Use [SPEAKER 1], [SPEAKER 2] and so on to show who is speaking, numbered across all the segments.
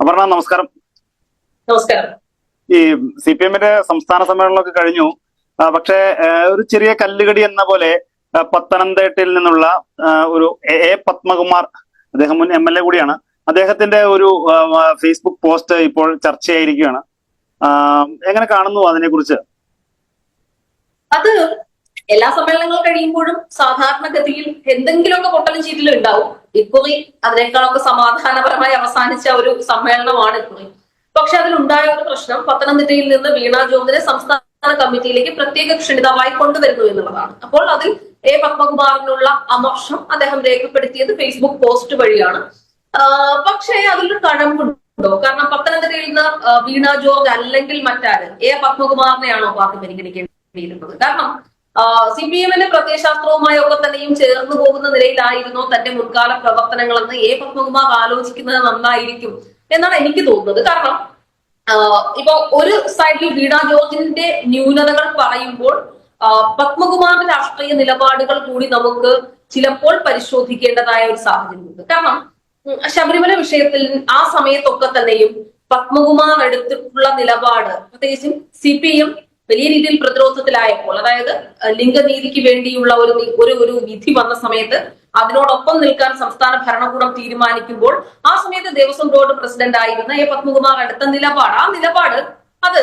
[SPEAKER 1] അപർണ നമസ്കാരം.
[SPEAKER 2] നമസ്കാരം.
[SPEAKER 1] ഈ സി പി എമ്മിന്റെ സംസ്ഥാന സമ്മേളനമൊക്കെ കഴിഞ്ഞു. പക്ഷെ ഒരു ചെറിയ കല്ലുകടി എന്ന പോലെ പത്തനംതിട്ടയിൽ നിന്നുള്ള ഒരു എ പത്മകുമാർ അദ്ദേഹം മുൻ എം എൽ എ കൂടിയാണ്. അദ്ദേഹത്തിന്റെ ഒരു ഫേസ്ബുക്ക് പോസ്റ്റ് ഇപ്പോൾ ചർച്ചയായിരിക്കുകയാണ്. എങ്ങനെ കാണുന്നു അതിനെ കുറിച്ച്
[SPEAKER 2] അത് എല്ലാ സമ്മേളനങ്ങൾ കഴിയുമ്പോഴും സാധാരണഗതിയിൽ എന്തെങ്കിലുമൊക്കെ പൊട്ടലും ചീറ്റിലും ഉണ്ടാവും. ഇക്കുറി അതിനേക്കാളൊക്കെ സമാധാനപരമായി അവസാനിച്ച ഒരു സമ്മേളനമാണ് ഇക്കുറി. പക്ഷെ അതിലുണ്ടായ ഒരു പ്രശ്നം പത്തനംതിട്ടയിൽ നിന്ന് വീണ ജോർജിനെ സംസ്ഥാന കമ്മിറ്റിയിലേക്ക് പ്രത്യേക ക്ഷണിതാവായി കൊണ്ടുവരുന്നു എന്നുള്ളതാണ്. അപ്പോൾ അതിൽ എ. പത്മകുമാറിനുള്ള അമർഷം അദ്ദേഹം രേഖപ്പെടുത്തിയത് ഫേസ്ബുക്ക് പോസ്റ്റ് വഴിയാണ്. പക്ഷേ അതിലൊരു കഴമ്പുണ്ടോ? കാരണം പത്തനംതിട്ടയിൽ നിന്ന് വീണ ജോർജ് അല്ലെങ്കിൽ മറ്റാര്? എ. പത്മകുമാറിനെയാണോ പാർട്ടി പരിഗണിക്കേണ്ടിയിരുന്നത്? കാരണം സി പി എമ്മിന്റെ പ്രത്യയശാസ്ത്രവുമായി ഒക്കെ തന്നെയും ചേർന്ന് പോകുന്ന നിലയിലായിരുന്നോ തന്റെ മുൻകാല പ്രവർത്തനങ്ങളെന്ന് എ പത്മകുമാർ ആലോചിക്കുന്നത് നന്നായിരിക്കും എന്നാണ് എനിക്ക് തോന്നുന്നത്. കാരണം ഇപ്പൊ ഒരു സൈഡിൽ വീണ ജോർജിന്റെ ന്യൂനതകൾ പറയുമ്പോൾ പത്മകുമാറിന്റെ രാഷ്ട്രീയ നിലപാടുകൾ കൂടി നമുക്ക് ചിലപ്പോൾ പരിശോധിക്കേണ്ടതായ ഒരു സാഹചര്യമുണ്ട്. കാരണം ശബരിമല വിഷയത്തിൽ ആ സമയത്തൊക്കെ തന്നെയും പത്മകുമാർ എടുത്തിട്ടുള്ള നിലപാട് പ്രത്യേകിച്ചും സി പി എം വലിയ രീതിയിൽ പ്രതിരോധത്തിലായപ്പോൾ അതായത് ലിംഗനീതിക്ക് വേണ്ടിയുള്ള ഒരു ഒരു ഒരു വിധി വന്ന സമയത്ത് അതിനോടൊപ്പം നിൽക്കാൻ സംസ്ഥാന ഭരണകൂടം തീരുമാനിക്കുമ്പോൾ ആ സമയത്ത് ദേവസ്വം ബോർഡ് പ്രസിഡന്റ് ആയിരുന്ന എ പത്മകുമാർ എടുത്ത നിലപാട് ആ നിലപാട് അത്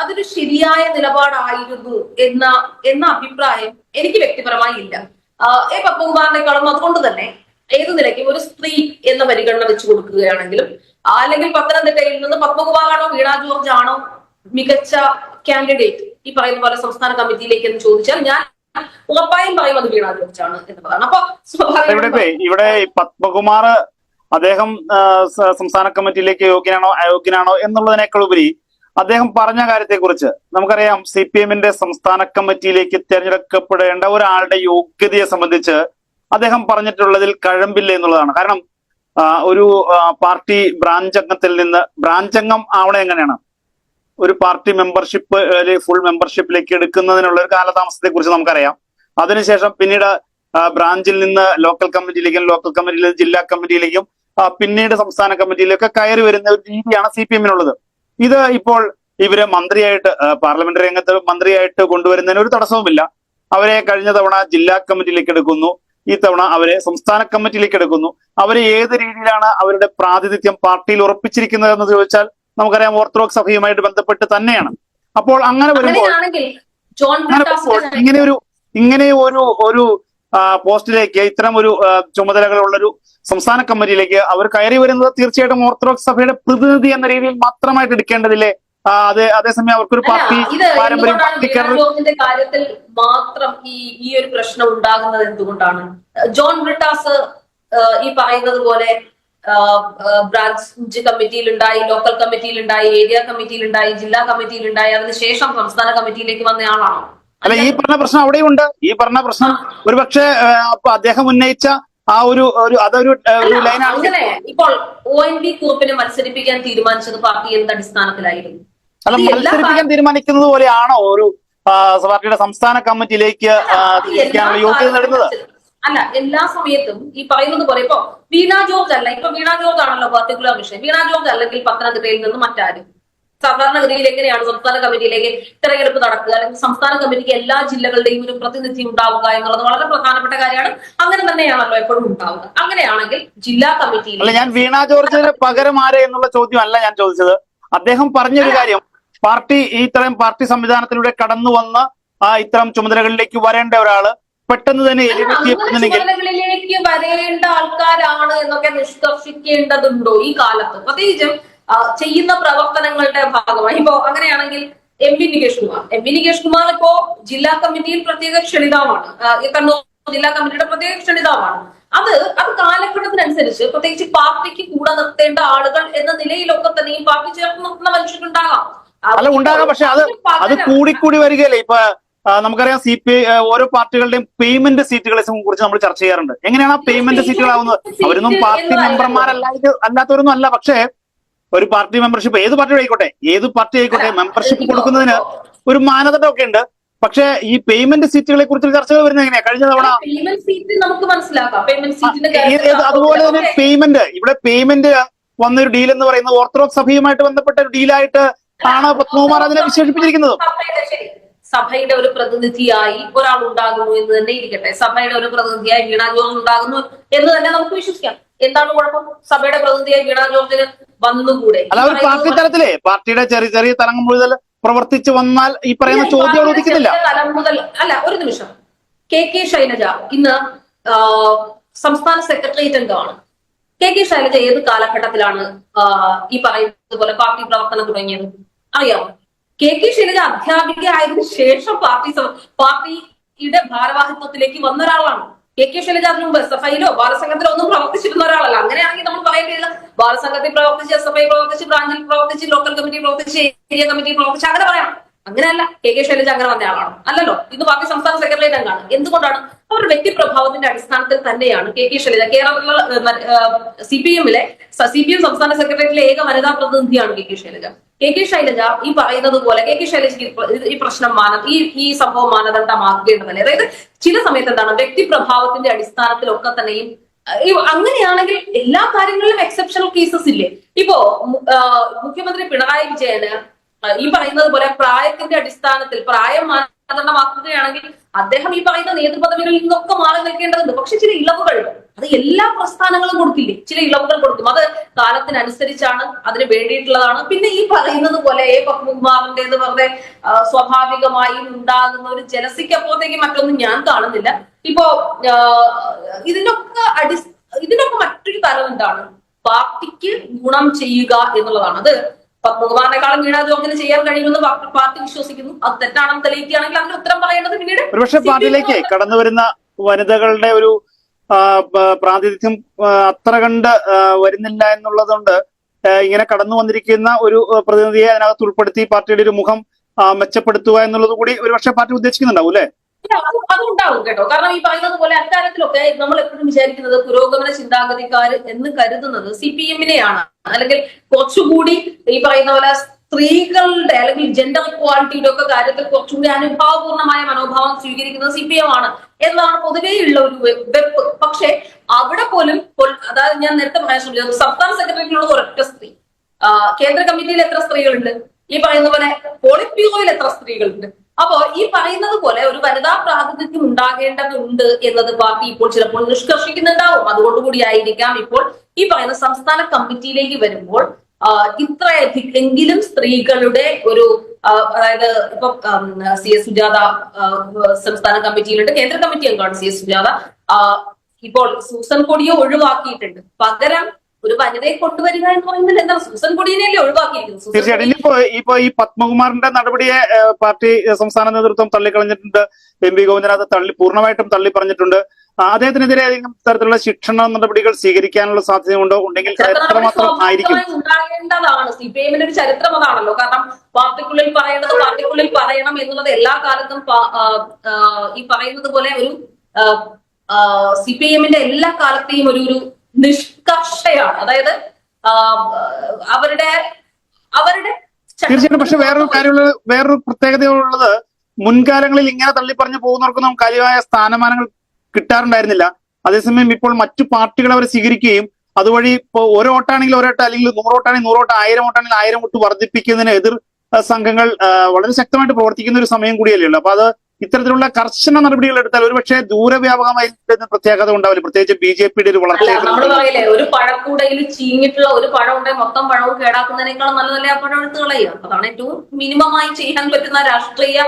[SPEAKER 2] അതൊരു ശരിയായ നിലപാടായിരുന്നു എന്ന എന്ന അഭിപ്രായം എനിക്ക് വ്യക്തിപരമായി ഇല്ല. എ പത്മകുമാറിനെക്കാളും അതുകൊണ്ട് തന്നെ ഏത് നിലയ്ക്കും ഒരു സ്ത്രീ എന്ന പരിഗണന വെച്ച് കൊടുക്കുകയാണെങ്കിലും അല്ലെങ്കിൽ പത്തനംതിട്ടയിൽ നിന്ന് പത്മകുമാറാണോ വീണ ജോർജ് ആണോ മികച്ച കാൻഡിഡേറ്റ് ഈ പറയുന്ന പോലെ സംസ്ഥാന കമ്മിറ്റിയിലേക്ക് എന്ന് ചോദിച്ചാൽ ഞാൻ ഉറപ്പായും പറയും അത് വീണ ജോർജാണ് എന്നുള്ളതാണ് അപ്പൊ
[SPEAKER 1] ഇവിടെ ഇവിടെ പത്മകുമാർ അദ്ദേഹം സംസ്ഥാന കമ്മിറ്റിയിലേക്ക് യോഗ്യനാണോ അയോഗ്യനാണോ എന്നുള്ളതിനേക്കാൾ ഉപരി അദ്ദേഹം പറഞ്ഞ കാര്യത്തെക്കുറിച്ച് നമുക്കറിയാം സി പി എമ്മിന്റെ സംസ്ഥാന കമ്മിറ്റിയിലേക്ക് തിരഞ്ഞെടുക്കപ്പെടേണ്ട ഒരാളുടെ യോഗ്യതയെ സംബന്ധിച്ച് അദ്ദേഹം പറഞ്ഞിട്ടുള്ളതിൽ കഴമ്പില്ല എന്നുള്ളതാണ്. കാരണം ഒരു പാർട്ടി ബ്രാഞ്ച് അംഗത്തിൽ നിന്ന് ബ്രാഞ്ച് അംഗം ആവണ എങ്ങനെയാണ്? ഒരു പാർട്ടി മെമ്പർഷിപ്പ് അല്ലെങ്കിൽ ഫുൾ മെമ്പർഷിപ്പിലേക്ക് എടുക്കുന്നതിനുള്ള ഒരു കാലതാമസത്തെ കുറിച്ച് നമുക്കറിയാം. അതിനുശേഷം പിന്നീട് ബ്രാഞ്ചിൽ നിന്ന് ലോക്കൽ കമ്മിറ്റിയിലേക്കും ലോക്കൽ കമ്മിറ്റിയിൽ നിന്ന് ജില്ലാ കമ്മിറ്റിയിലേക്കും പിന്നീട് സംസ്ഥാന കമ്മിറ്റിയിലൊക്കെ കയറി വരുന്ന ഒരു രീതിയാണ് സി പി എമ്മിനുള്ളത് ഇത് ഇപ്പോൾ ഇവർ മന്ത്രിയായിട്ട് പാർലമെന്ററി രംഗത്ത് മന്ത്രിയായിട്ട് കൊണ്ടുവരുന്നതിന് ഒരു തടസ്സവുമില്ല. അവരെ കഴിഞ്ഞ തവണ ജില്ലാ കമ്മിറ്റിയിലേക്ക് എടുക്കുന്നു. ഈ തവണ അവരെ സംസ്ഥാന കമ്മിറ്റിയിലേക്ക് എടുക്കുന്നു. അവരെ ഏത് രീതിയിലാണ് അവരുടെ പ്രാതിനിധ്യം പാർട്ടിയിൽ ഉറപ്പിച്ചിരിക്കുന്നത് എന്ന് ചോദിച്ചാൽ നമുക്കറിയാം ഓർത്തഡോക്സ് സഭയുമായിട്ട് ബന്ധപ്പെട്ട് തന്നെയാണ്. അപ്പോൾ അങ്ങനെ വരുമ്പോൾ ഇങ്ങനെ ഒരു ഇങ്ങനെ ഒരു ഒരു പോസ്റ്റിലേക്ക് ഇത്തരം ഒരു ചുമതലകളുള്ളൊരു ചുമതലകളുള്ള ഒരു സംസ്ഥാന കമ്മിറ്റിയിലേക്ക് അവർ കയറി വരുന്നത് തീർച്ചയായിട്ടും ഓർത്തഡോക്സ് സഭയുടെ പ്രതിനിധി എന്ന രീതിയിൽ മാത്രമായിട്ട് എടുക്കേണ്ടതില്ലേ? അതെ അത് അതേസമയം അവർക്കൊരു പാർട്ടി പാരമ്പര്യം പാർട്ടിക്കാരുടെ
[SPEAKER 2] കാര്യത്തിൽ മാത്രം ഈ ഈ ഒരു പ്രശ്നം ഉണ്ടാകുന്നത് എന്തുകൊണ്ടാണ്? ജോൺ ബ്രിട്ടാസ് ഈ പറയുന്നത് പോലെ ബ്രാഞ്ച് കമ്മിറ്റിയിലുണ്ടായി ലോക്കൽ കമ്മിറ്റിയിലുണ്ടായി ഏരിയ കമ്മിറ്റിയിലുണ്ടായി ജില്ലാ കമ്മിറ്റിയിലുണ്ടായി അതിനുശേഷം സംസ്ഥാന കമ്മിറ്റിയിലേക്ക് വന്ന ആളാണോ.
[SPEAKER 1] അല്ല ഈ പറഞ്ഞ പ്രശ്നം അവിടെയുണ്ട്. ഈ പറഞ്ഞ പ്രശ്നം ഒരുപക്ഷെ അദ്ദേഹം ഉന്നയിച്ച ആ ഒരു ഒരു അതൊരു
[SPEAKER 2] അങ്ങനെ ഇപ്പോൾ ഒ എൻ വി കുറുപ്പിനെ മത്സരിപ്പിക്കാൻ തീരുമാനിച്ചത് പാർട്ടി എന്ത് അടിസ്ഥാനത്തിലായിരുന്നു?
[SPEAKER 1] അല്ല മത്സരിപ്പിക്കാൻ തീരുമാനിക്കുന്നത് പോലെയാണോ ഒരു പാർട്ടിയുടെ സംസ്ഥാന കമ്മിറ്റിയിലേക്ക് യോഗ്യത നേടുന്നത്?
[SPEAKER 2] അല്ല എല്ലാ സമയത്തും ഈ പറയുന്നത് പോലെ ഇപ്പൊ വീണ ജോർജ് അല്ല. ഇപ്പൊ വീണ ജോർജ് ആണല്ലോ പർട്ടിക്കുലർ വിഷയം. വീണ ജോർജ് അല്ലെങ്കിൽ പത്തനംതിട്ടയിൽ നിന്ന് മറ്റാരും. സാധാരണഗതിയിൽ എങ്ങനെയാണ് സംസ്ഥാന കമ്മിറ്റിയിലേക്ക് തെരഞ്ഞെടുപ്പ് നടക്കുക? അല്ലെങ്കിൽ സംസ്ഥാന കമ്മിറ്റിക്ക് എല്ലാ ജില്ലകളുടെയും ഒരു പ്രതിനിധി ഉണ്ടാവുക എന്നുള്ളത് വളരെ പ്രധാനപ്പെട്ട കാര്യമാണ്. അങ്ങനെ തന്നെയാണല്ലോ എപ്പോഴും ഉണ്ടാവുക. അങ്ങനെയാണെങ്കിൽ ജില്ലാ കമ്മിറ്റിയിൽ
[SPEAKER 1] ഞാൻ വീണ ജോർജിന് പകരം ആരെ എന്നുള്ള ചോദ്യം അല്ല ഞാൻ ചോദിച്ചത്. അദ്ദേഹം പറഞ്ഞൊരു കാര്യം. പാർട്ടി ഇത്തരം പാർട്ടി സംവിധാനത്തിലൂടെ കടന്നു വന്ന് ആ ഇത്തരം ചുമതലകളിലേക്ക് വരേണ്ട ഒരാൾ പെട്ടെന്ന് തന്നെ
[SPEAKER 2] ചുമതലകളിലേക്ക് വരേണ്ട ആൾക്കാരാണ് എന്നൊക്കെ നിഷ്കർഷിക്കേണ്ടതുണ്ടോ ഈ കാലത്ത്? പ്രത്യേകിച്ചും ചെയ്യുന്ന പ്രവർത്തനങ്ങളുടെ ഭാഗമായി. ഇപ്പോ അങ്ങനെയാണെങ്കിൽ M V Nikesh Kumar M V Nikesh Kumar ഇപ്പോ ജില്ലാ കമ്മിറ്റിയിൽ പ്രത്യേക ക്ഷണിതാവാണ്. ഈ കണ്ണൂർ ജില്ലാ കമ്മിറ്റിയുടെ പ്രത്യേക ക്ഷണിതാവാണ്. അത് അത് കാലഘട്ടത്തിനനുസരിച്ച് പ്രത്യേകിച്ച് പാർട്ടിക്ക് കൂടെ നിർത്തേണ്ട ആളുകൾ എന്ന നിലയിലൊക്കെ തന്നെയും പാർട്ടി ചേർത്ത് നിർത്തുന്ന മനുഷ്യരുണ്ടാകാം.
[SPEAKER 1] അല്ല ഉണ്ടാകാം. പക്ഷെ അത് അത് കൂടിക്കൂടി വരികയല്ലേ? ഇപ്പൊ നമുക്കറിയാം സി പി ഐ ഓരോ പാർട്ടികളുടെയും പേയ്മെന്റ് സീറ്റുകളെ കുറിച്ച് നമ്മൾ ചർച്ച ചെയ്യാറുണ്ട്. എങ്ങനെയാണ് ആ പേയ്മെന്റ് സീറ്റുകളാവുന്നത് അവരൊന്നും പാർട്ടി മെമ്പർമാരല്ല അല്ലാത്തവരൊന്നും അല്ല. പക്ഷേ ഒരു പാർട്ടി മെമ്പർഷിപ്പ് ഏത് പാർട്ടി ആയിക്കോട്ടെ ഏത് പാർട്ടി ആയിക്കോട്ടെ മെമ്പർഷിപ്പ് കൊടുക്കുന്നതിന് ഒരു മാനദണ്ഡമൊക്കെ ഉണ്ട്. പക്ഷേ ഈ പേയ്മെന്റ് സീറ്റുകളെ കുറിച്ച് ചർച്ചകൾ വരുന്നത് എങ്ങനെയാ? കഴിഞ്ഞ തവണ അതുപോലെ തന്നെ പേയ്മെന്റ് ഇവിടെ പേയ്മെന്റ് വന്നൊരു ഡീൽ എന്ന് പറയുന്നത് ഓർത്തഡോക്സ് സഭയുമായിട്ട് ബന്ധപ്പെട്ട ഒരു ഡീലായിട്ട് ആണ് പത്മകുമാർ അതിനെ വിശേഷിപ്പിച്ചിരിക്കുന്നത്?
[SPEAKER 2] സഭയുടെ ഒരു പ്രതിനിധിയായി ഒരാൾ ഉണ്ടാകുന്നു എന്ന് തന്നെ ഇരിക്കട്ടെ. സഭയുടെ ഒരു പ്രതിനിധിയായി വീണ ജോർജ് ഉണ്ടാകുന്നു എന്ന് തന്നെ നമുക്ക് വിശ്വസിക്കാം. എന്താണ് കുഴപ്പം? സഭയുടെ പ്രതിനിധിയായി വീണ ജോർജിന് വന്നുകൂടെ?
[SPEAKER 1] പാർട്ടി തലത്തിലെ? പാർട്ടിയുടെ ചെറിയ ചെറിയ തലങ്ങൾ മുതൽ പ്രവർത്തിച്ചു വന്നാൽ ഈ പറയുന്ന ചോദ്യം ഉദിക്കുന്നില്ല
[SPEAKER 2] തലം മുതൽ അല്ല ഒരു നിമിഷം. കെ കെ ശൈലജ ഇന്ന് സംസ്ഥാന സെക്രട്ടേറിയറ്റ് അംഗമാണ് കെ കെ ശൈലജ ഏത് കാലഘട്ടത്തിലാണ് ഈ പറയുന്നത് പോലെ പാർട്ടി പ്രവർത്തനം തുടങ്ങിയത്? അറിയാമോ? കെ കെ ശൈലജ അധ്യാപിക ആയതിനു ശേഷം പാർട്ടി പാർട്ടിയുടെ ഭാരവാഹിത്വത്തിലേക്ക് വന്ന ഒരാളാണ്. കെ കെ ശൈലജ അതിനു മുമ്പ് എസ് എഫ് ഐയിലോ ബാലസംഘത്തിലോ ഒന്നും പ്രവർത്തിച്ചിരുന്ന ഒരാളല്ല. അങ്ങനെയാണെങ്കിൽ നമ്മൾ പറയേണ്ടിയില്ല ബാലസംഘത്തിൽ പ്രവർത്തിച്ച് എസ് എഫ് ഐ പ്രവർത്തിച്ച് ബ്രാഞ്ചിൽ പ്രവർത്തിച്ച് ലോക്കൽ കമ്മിറ്റി പ്രവർത്തിച്ച് ഏരിയ കമ്മിറ്റി പ്രവർത്തിച്ച് അങ്ങനെ പറയാം. അങ്ങനെയല്ല കെ കെ ശൈലജ അങ്ങനെ വന്ന ആളാണ്. അല്ലല്ലോ ഇത് പാർട്ടി സംസ്ഥാന സെക്രട്ടേറിയറ്റ് അംഗമാണ്. എന്തുകൊണ്ടാണ് അവരുടെ വ്യക്തിപ്രഭാവത്തിന്റെ അടിസ്ഥാനത്തിൽ തന്നെയാണ് കെ കെ ശൈലജ. കേരളത്തിലെ സി പി എമ്മിലെ സി പി എം സംസ്ഥാന സെക്രട്ടേറിയറ്റിലെ ഏക വനിതാ പ്രതിനിധിയാണ് K K Shailaja. K K Shailaja ഈ പറയുന്നത് പോലെ കെ കെ ശൈലജയ്ക്ക് ഈ പ്രശ്നം മാന ഈ ഈ സംഭവം മാനദണ്ഡമാക്കേണ്ടതല്ലേ അതായത് ചില സമയത്ത് എന്താണ് വ്യക്തിപ്രഭാവത്തിന്റെ അടിസ്ഥാനത്തിലൊക്കെ തന്നെയും അങ്ങനെയാണെങ്കിൽ എല്ലാ കാര്യങ്ങളിലും എക്സെപ്ഷണൽ കേസസ് ഇല്ലേ? ഇപ്പോ മുഖ്യമന്ത്രി പിണറായി വിജയന് ഈ പറയുന്നത് പോലെ പ്രായത്തിന്റെ അടിസ്ഥാനത്തിൽ പ്രായം മാനദണ്ഡമാക്കുകയാണെങ്കിൽ അദ്ദേഹം ഈ പറയുന്ന നേതൃപദവികളിൽ നിന്നൊക്കെ മാറി നിൽക്കേണ്ടതുണ്ട്. പക്ഷെ ചില ഇളവുകൾ അത് എല്ലാ പ്രസ്ഥാനങ്ങളും കൊടുക്കില്ലേ? ചില ഇളവുകൾ കൊടുക്കും. അത് കാലത്തിനനുസരിച്ചാണ് അതിന് വേണ്ടിയിട്ടുള്ളതാണ്. പിന്നെ ഈ പറയുന്നത് പോലെ എ. എന്ന് പറഞ്ഞ സ്വാഭാവികമായും ഉണ്ടാകുന്ന ഒരു ജലസിക്കപ്പുറത്തേക്ക് മറ്റൊന്നും ഞാൻ കാണുന്നില്ല. ഇപ്പോ ഇതിനൊക്കെ അടി ഇതിനൊക്കെ മറ്റൊരു തരം എന്താണ്? പാർട്ടിക്ക് ഗുണം ചെയ്യുക എന്നുള്ളതാണ്. അത് പത്മകുമാറിനെക്കാളും വീണ ജോർജിന് ചെയ്യാൻ കഴിയുമെന്ന് പാർട്ടി- വിശ്വസിക്കുന്നു. അത് തെറ്റാണെന്ന് തെളിയിക്കുകയാണെങ്കിൽ അതിന് ഉത്തരം പറയേണ്ടത് പിന്നീട്
[SPEAKER 1] ഒരുപക്ഷെ പാർട്ടിയിലേക്ക് കടന്നു വരുന്ന വനിതകളുടെ ഒരു പ്രാതിനിധ്യം അത്ര കണ്ട് വരുന്നില്ല എന്നുള്ളതുകൊണ്ട് ഇങ്ങനെ കടന്നു വന്നിരിക്കുന്ന ഒരു പ്രതിനിധിയെ അതിനകത്ത് ഉൾപ്പെടുത്തി പാർട്ടിയുടെ ഒരു മുഖം മെച്ചപ്പെടുത്തുക എന്നുള്ളത് കൂടി ഒരുപക്ഷെ പാർട്ടി ഉദ്ദേശിക്കുന്നുണ്ടാവും അല്ലെ?
[SPEAKER 2] അതുണ്ടാവും കേട്ടോ. കാരണം ഈ പറയുന്നത് പോലെ അക്കാര്യത്തിലൊക്കെ നമ്മൾ എപ്പോഴും വിചാരിക്കുന്നത് പുരോഗമന ചിന്താഗതിക്കാർ എന്ന് കരുതുന്നത് സി പി എമ്മിനെയാണ് അല്ലെങ്കിൽ കുറച്ചുകൂടി ഈ പറയുന്ന പോലെ സ്ത്രീകളുടെ അല്ലെങ്കിൽ ജെൻഡർ ഇക്വാളിറ്റിയുടെ ഒക്കെ കാര്യത്തിൽ കുറച്ചുകൂടി അനുഭാവപൂർണമായ മനോഭാവം സ്വീകരിക്കുന്നത് സി പി എം ആണ് എന്നാണ് പൊതുവേ ഉള്ള ഒരു വെപ്പ്. പക്ഷെ അവിടെ പോലും അതായത് ഞാൻ നേരത്തെ പറയാൻ ശ്രമിച്ചത് സംസ്ഥാന സെക്രട്ടറിയിലുള്ള ഒരൊറ്റ സ്ത്രീ. കേന്ദ്ര കമ്മിറ്റിയിൽ എത്ര സ്ത്രീകളുണ്ട്? ഈ പറയുന്ന പോലെ പോളിറ്റ് ബ്യൂറോയിൽ എത്ര സ്ത്രീകളുണ്ട്? അപ്പോ ഈ പറയുന്നത് പോലെ ഒരു വനിതാ പ്രാതിനിധ്യം ഉണ്ടാകേണ്ടതുണ്ട് എന്നത് പാർട്ടി ഇപ്പോൾ ചിലപ്പോൾ നിഷ്കർഷിക്കുന്നുണ്ടാവും. അതുകൊണ്ടുകൂടി ആയിരിക്കാം ഇപ്പോൾ ഈ പറയുന്ന സംസ്ഥാന കമ്മിറ്റിയിലേക്ക് വരുമ്പോൾ ഇത്രയധികം എങ്കിലും സ്ത്രീകളുടെ ഒരു അതായത് ഇപ്പൊ സി എസ് സുജാത സംസ്ഥാന കമ്മിറ്റിയിലുണ്ട് കേന്ദ്ര കമ്മിറ്റി അംഗമാണ് സി എസ് സുജാത. ഇപ്പോൾ സൂസൻ കൊടിയെ ഒഴിവാക്കിയിട്ടുണ്ട്. പകരം ഒരു വനിതയെ കൊണ്ടുവരിക എന്ന് പറയുന്നത് എന്താണ് സൂസൻ കൊടിയനെയല്ലേ ഒഴിവാക്കിയിരിക്കുന്നത്?
[SPEAKER 1] തീർച്ചയായിട്ടും. ഇനിയിപ്പോ ഇപ്പോ ഈ പത്മകുമാറിന്റെ നടപടിയെ പാർട്ടി സംസ്ഥാന നേതൃത്വം തള്ളിക്കളഞ്ഞിട്ടുണ്ട്. എം പി ഗോവിന്ദനാഥ് തള്ളി പൂർണമായിട്ടും തള്ളി പറഞ്ഞിട്ടുണ്ട് അദ്ദേഹത്തിനെതിരെ ഏതെങ്കിലും തരത്തിലുള്ള ശിക്ഷണ നടപടികൾ സ്വീകരിക്കാനുള്ള സാധ്യതയുണ്ടോ? ഉണ്ടെങ്കിൽ എത്രമാത്രം ആയിരിക്കും?
[SPEAKER 2] ഉണ്ടാകേണ്ടതാണ്. സി പി എമ്മിന്റെ ഒരു ചരിത്രം അതാണല്ലോ. കാരണം പാർട്ടിക്കുള്ളിൽ പറയേണ്ടത് പാർട്ടിക്കുള്ളിൽ പറയണം എന്നുള്ളത് എല്ലാ കാലത്തും ഈ പറയുന്നത് പോലെ ഒരു സി പി എമ്മിന്റെ എല്ലാ കാലത്തെയും ഒരു ഒരു നിഷ്കർഷയാണ്. അതായത് അവരുടെ അവരുടെ
[SPEAKER 1] തീർച്ചയായിട്ടും പക്ഷെ വേറൊരു കാര്യമുള്ള വേറൊരു പ്രത്യേകതയുള്ളത് മുൻകാലങ്ങളിൽ ഇങ്ങനെ തള്ളിപ്പറഞ്ഞു പോകുന്നവർക്കൊന്നും കാര്യമായ സ്ഥാനമാനങ്ങൾ കിട്ടാറുണ്ടായിരുന്നില്ല. അതേസമയം ഇപ്പോൾ മറ്റു പാർട്ടികൾ അവരെ സ്വീകരിക്കുകയും അതുവഴി ഇപ്പോൾ ഒരു വോട്ടാണെങ്കിൽ ഒരു വോട്ട് അല്ലെങ്കിൽ നൂറ് വോട്ടാണെങ്കിൽ നൂറ് വോട്ട് ആയിരം വോട്ടാണെങ്കിൽ ആയിരം വോട്ട് വർദ്ധിപ്പിക്കുന്നതിന് എതിർ സംഘങ്ങൾ വളരെ ശക്തമായിട്ട് പ്രവർത്തിക്കുന്ന ഒരു സമയം കൂടിയല്ലേ ഉള്ളൂ. അപ്പൊ അത് ഇത്തരത്തിലുള്ള കർശന നടപടികൾ എടുത്താൽ ഒരുപക്ഷെ ദൂരവ്യാപകമായി പ്രത്യേകത ഉണ്ടാവില്ല. പ്രത്യേകിച്ച് ബി ജെ പിയുടെ ഒരു
[SPEAKER 2] വളർച്ച ഒരു പഴക്കൂടയിൽ ചീഞ്ഞിട്ടുള്ള ഒരു പഴം ഉണ്ടെങ്കിൽ മൊത്തം പഴവും കേടാക്കുന്നതിനേക്കാളും നല്ല ആ പഴം എടുത്ത് കളയുക. അതാണ് ഏറ്റവും മിനിമമായി ചെയ്യാൻ പറ്റുന്ന രാഷ്ട്രീയ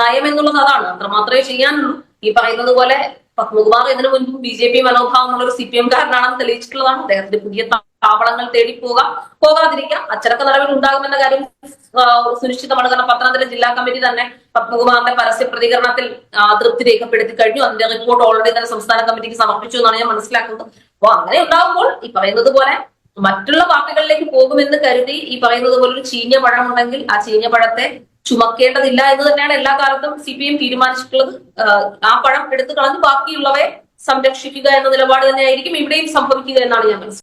[SPEAKER 2] നയം എന്നുള്ളത് അതാണ്. അത്ര മാത്രമേ ചെയ്യാനുള്ളൂ. ഈ പറയുന്നത് പോലെ പത്മകുമാർ ഇതിനു മുൻപും ബി ജെ പി മനോഭാവമുള്ള ഒരു സി പി എം കാരനാണെന്ന് തെളിയിച്ചിട്ടുള്ളതാണ്. അദ്ദേഹത്തിന്റെ പുതിയ താവളങ്ങൾ തേടി പോകാം. പോകാതിരിക്കാം. അച്ചടക്ക നടപടി ഉണ്ടാകുമെന്ന കാര്യം സുനിശ്ചിതമാണ്. കാരണം പത്തനംതിട്ട ജില്ലാ കമ്മിറ്റി തന്നെ പത്മകുമാറിന്റെ പരസ്യ പ്രതികരണത്തിൽ അതൃപ്തി തൃപ്തി രേഖപ്പെടുത്തി കഴിഞ്ഞു. അതിന്റെ റിപ്പോർട്ട് ഓൾറെഡി തന്നെ സംസ്ഥാന കമ്മിറ്റിക്ക് സമർപ്പിച്ചു എന്നാണ് ഞാൻ മനസ്സിലാക്കുന്നത്. അപ്പൊ അങ്ങനെ ഉണ്ടാകുമ്പോൾ ഈ പറയുന്നത് പോലെ മറ്റുള്ള പാർട്ടികളിലേക്ക് പോകുമെന്ന് കരുതി ഈ പറയുന്നത് പോലെ ഒരു ചീഞ്ഞ പഴം ഉണ്ടെങ്കിൽ ആ ചീഞ്ഞ പഴത്തെ ചുമക്കേണ്ടതില്ല എന്ന് തന്നെയാണ് എല്ലാ കാലത്തും സി പി എം തീരുമാനിച്ചിട്ടുള്ളത് ആ പഴം എടുത്തു കളഞ്ഞ് ബാക്കിയുള്ളവയെ സംരക്ഷിക്കുക എന്ന നിലപാട് തന്നെയായിരിക്കും ഇവിടെയും സംഭവിക്കുക എന്നാണ് ഞാൻ മനസ്സിലാക്കുന്നത്.